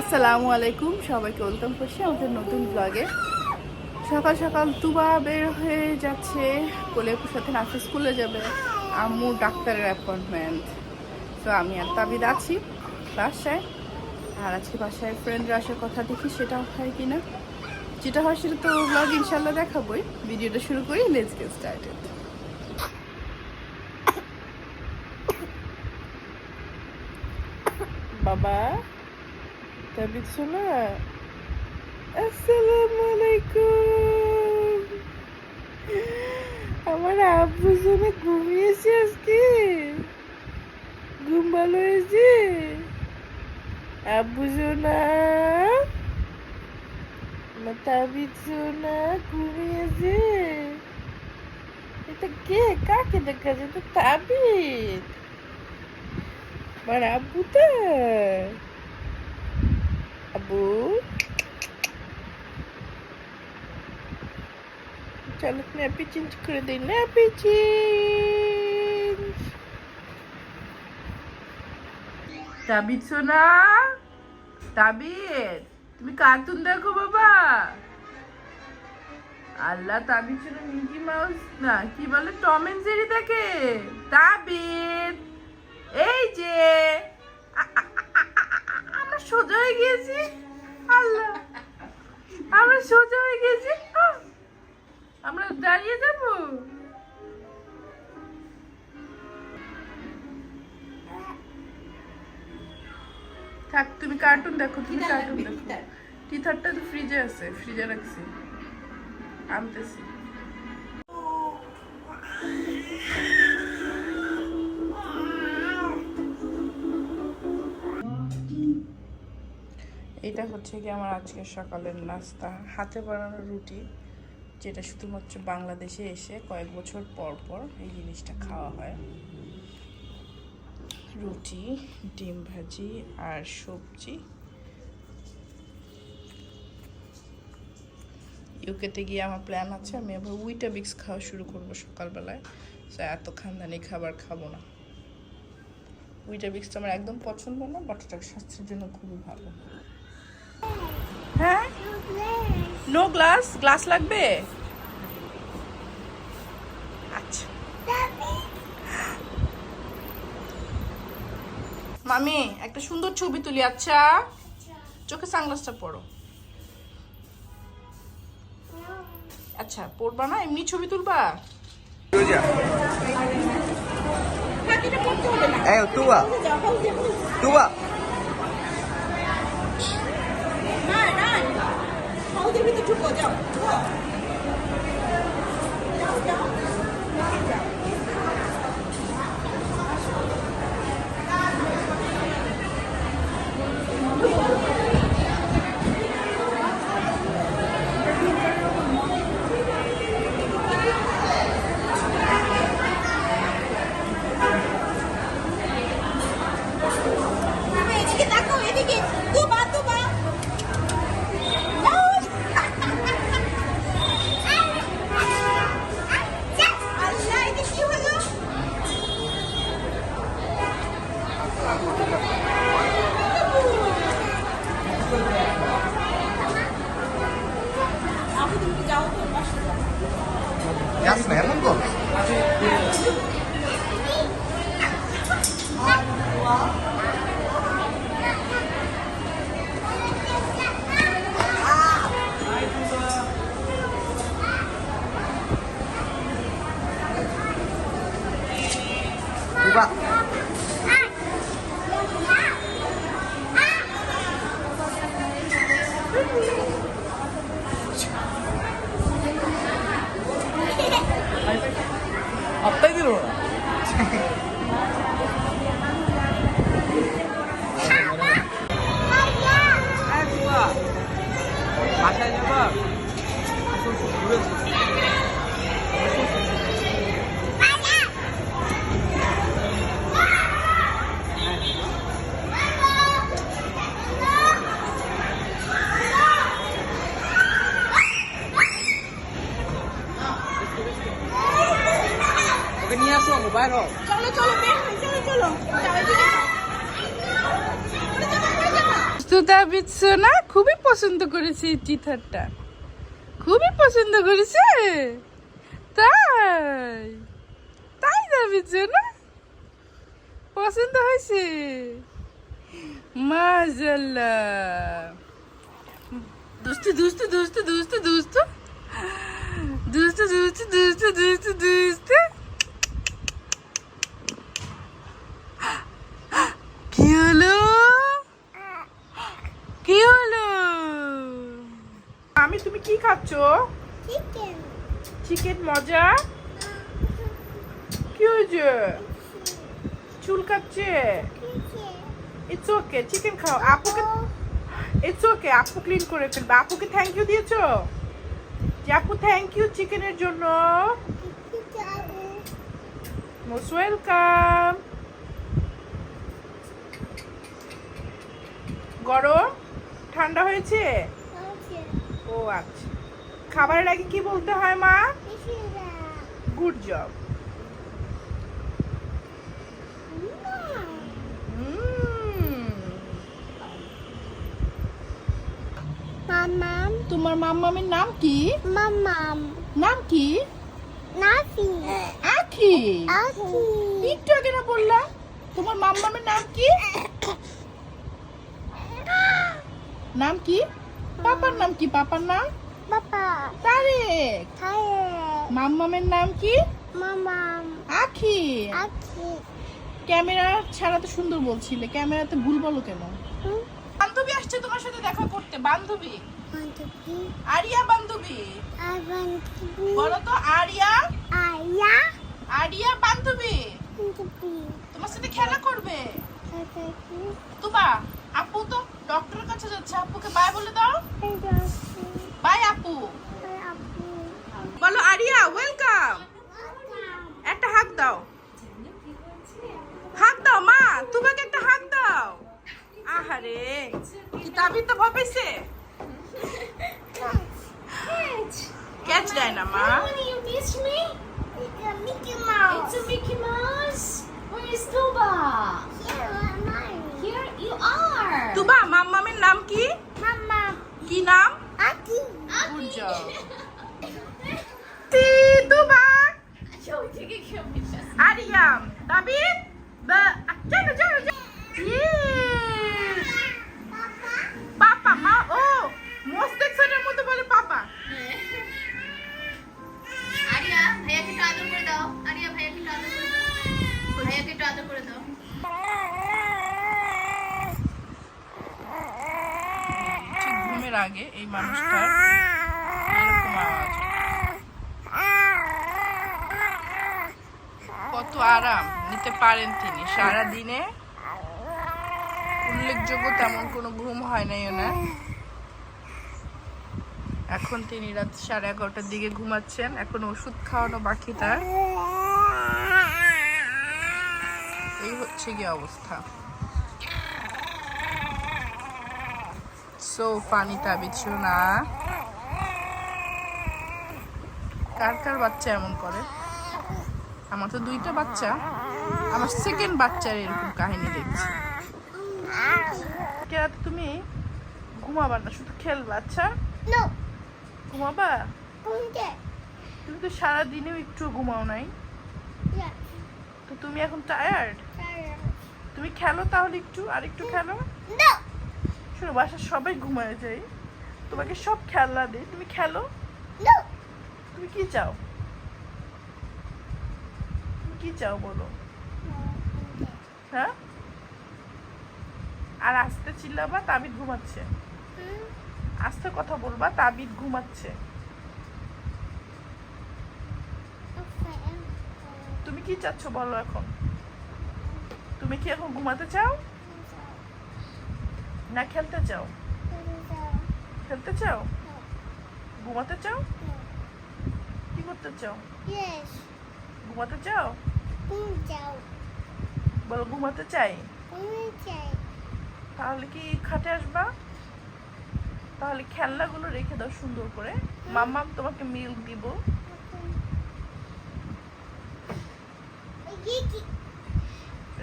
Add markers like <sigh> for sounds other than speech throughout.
আসসালামু আলাইকুম, সবাইকে ওয়েলকাম করছি আমাদের নতুন ব্লগে সকাল সকাল তুবা বের হয়ে যাচ্ছে কোলেপুর সাথে নাচে স্কুলে যাবে। আম্মু ডাক্তারের অ্যাপয়েন্টমেন্ট তো আমি আর তাবিদ আছি বাসায়। আর আজকে বাসায় ফ্রেন্ডরা আসার কথা দেখি সেটা হয় কি না যেটা হয় সেটা তো ব্লগ ইনশাল্লাহ দেখাবোই। ভিডিওটা শুরু করি লেটস গেট স্টার্টেড বাবা। তাবিদ শোনা আসসালামু আলাইকুম আমার আব্বু জন্য ঘুমিয়েছে আজকে। ঘুম ভালো হয়েছে? আব্বু সোনা আমার তাবিদ সোনা ঘুমিয়েছে এটা কে? কাকে দেখা যায় তো তাবিদ আমার আব্বুটা। আব্বু চলো ন্যাপি চেঞ্জ করে দিই ন্যাপি চেঞ্জ তাবিদ সোনা তাবিদ তুমি কার্টুন দেখো বাবা। আল্লাহ তাবিদ সোনা, মিকি মাউস, না, কি বলে, টম এন্ড জেরি দেখে। তাবিদ এই যে আমরা সোজা হয়ে গিয়েছি। আল্লাহ। আমরা সোজা হয়ে গেছি। আমরা দাঁড়িয়ে যাব? থাক তুমি কার্টুন দেখো তুমি কার্টুন দেখো। টিথারটা তো ফ্রিজে আছে ফ্রিজে রাখছি। আনতেছি। এটা হচ্ছে কি আমার আজকের সকালের নাস্তা। হাতে বানানো রুটি, যেটা শুধুমাত্র বাংলাদেশে এসে কয়েক বছর পর পর এই জিনিসটা খাওয়া হয়। রুটি, ডিম ভাজি আর সবজি। ইউকেতে গিয়ে আমার প্ল্যান আছে, আমি আবার উইটা বিক্স খাওয়া শুরু করব সকালবেলায়। তো এত খানদানি খাবার খাব না। উইটা বিক্স আমার একদম পছন্দ না বাট ওটা স্বাস্থ্যের জন্য খুবই ভালো। হ্যাঁ? নো গ্লাস গ্লাস লাগবে? আচ্ছা। মামি, একটা সুন্দর ছবি তুলি আচ্ছা। চোখে সানগ্লাসটা পরো। আচ্ছা পড়বা না? এমনি ছবি তুলবা? 这边的猪骨架不错。আপু তুমি যাও তো পাশে যাও Jasne, eman go. Tuba. আপটাই দিল না বাসায় যাবা ওকে মোবাইল হোক চলো চলো বের হই চলো চলো। খুবই পছন্দ করেছে এই টিথারটা খুবই পছন্দ করেছে? তাই। তাই সোনা পছন্দ হয়েছে? মাজাল্লাহ দুস্তু দুস্তু দুস্তু দুস্তু দুস্তু দুস্তু দুস্তু দুস্তু দুস্তু দুস্তু কি হলো কি হলো আমি তুমি কি খাচ্ছ? চিকেন চিকেন মজা? কি হয়েছে? চুল কাটছে? ইটস ওকে চিকেন খাও। আপুকে ইটস ওকে আপু ক্লিন করে ফেলবে। আপুকে থ্যাংক ইউ দিয়েছ? যে আপু থ্যাংক ইউ চিকেনের জন্য। মোস্ট ওয়েলকাম গরম? ঠান্ডা হয়েছে? ও আচ্ছা। খাবারের আগে কি বলতে হয় মা? গুড জব মামাম তোমার মাম্মামের নাম কি? মামাম নাম কি? নাফি আখি। আকি একটু আগে না বললা? তোমার মাম্মামের নাম কি? <coughs> নাম কি? পাপার নাম কি? পাপার নাম? বাবা। তারেক। খায়ে মাম্মামের নাম কি? মামাম আখি। আকি ক্যামেরা ছাড়া তো সুন্দর বলছিলে। ক্যামেরাতে ভুল বলো কেন? বান্ধবী আসছে তোমার সাথে দেখা করতে। বান্ধবী। বান্ধবী। আরিয়া বান্ধবী। আর বান্ধবী। বলো তো আরিয়া। আয়া আরিয়া বান্ধবী। বান্ধবী। তোমার সাথে খেলা করবে। তুবা আপু তো ডক্টরের কাছে যাচ্ছে আপুকে বাই বলে দাও। বাই আপু। বলো আরিয়া ওয়েলকাম একটা হাত দাও। হাত দাও মা তোমাকে একটা হাত দাও। আহারে কি তাবি তো ভাবেছে? ক্যাচ দেয় না মা? Mickey Mouse. It's a Mickey Mouse. Where is Tuba? মাম্মামের নাম কি? আগে এই মানুষটার কত আরাম নিতে পারেন তিনি। সারা দিনে উল্লেখযোগ্য তেমন কোনো ঘুম হয় নাই ওনার। এখন তিনি রাত সাড়ে এগারোটার দিকে ঘুমাচ্ছেন। এখন ওষুধ খাওয়ানো বাকি তার। এই হচ্ছে কি অবস্থা। সো পানি তাবিছো না? কার কার বাচ্চা এমন করে? আমার তো দুইটা বাচ্চা। আমার সেকেন্ড বাচ্চার এরকম কাহিনী দেখছি। রাতে তুমি ঘুমাবা না শুধু খেলবা আচ্ছা. ঘুমাবা. তুমি তো সারা দিনেও একটু ঘুমাও নাই. তো তুমি এখন টায়ার্ড তুমি খেলো তাহলে একটু আর একটু খেলো? No. শোনো বাসার সবাই ঘুমায় যাই। তোমাকে সব খেলনা দেয় তুমি খেলো? তুমি কি চাও? তুমি কি চাও বলো? হ্যাঁ? আর আস্তে চিল্লাবা তাবিদ ঘুমাচ্ছে। আস্তে কথা বলবা তাবিদ ঘুমাচ্ছে। তুমি কি চাচ্ছ বলো এখন? তুমি কি এখন ঘুমাতে চাও? না খেলতে চাও খেলতে চাও ঘুমাতে চাও কি করতে চাও ঘুমাতে চাও. বলো ঘুমাতে চাই. তাহলে কি খাটে আসবা তাহলে খেলনাগুলো রেখে দাও সুন্দর করে মাম্মাম তোমাকে মিল্ক দিব.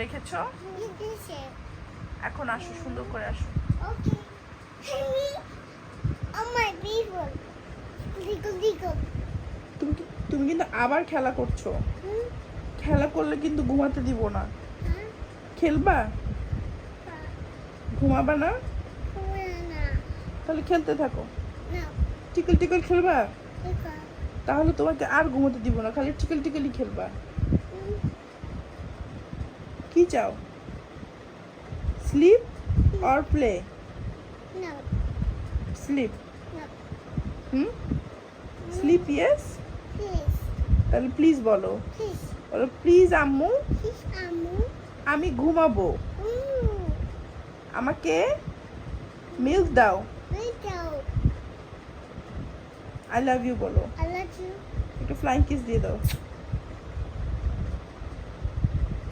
রেখেছো. এখন আসো সুন্দর করে আসো। তুমি তুমি কিন্তু আবার খেলা করছ? খেলা করলে কিন্তু ঘুমাতে দিব না। খেলবা? ঘুমাবা না? তাহলে খেলতে থাকো। টিকল টিকল খেলবা? তাহলে তোমাকে আর ঘুমাতে দিব না খালি টিকল টিকলই খেলবা। কি চাও? Sleep or play? না। স্লিপ। না। হুম? স্লিপ ইয়েস প্লিজ তাহলে প্লিজ বলো। বলো প্লিজ আম্মু। আমু আমি ঘুমাবো। আমাকে মিল্ক দাও। আই লাভ ইউ বলো. একটু ফ্লাইং কিস দিয়ে দাও।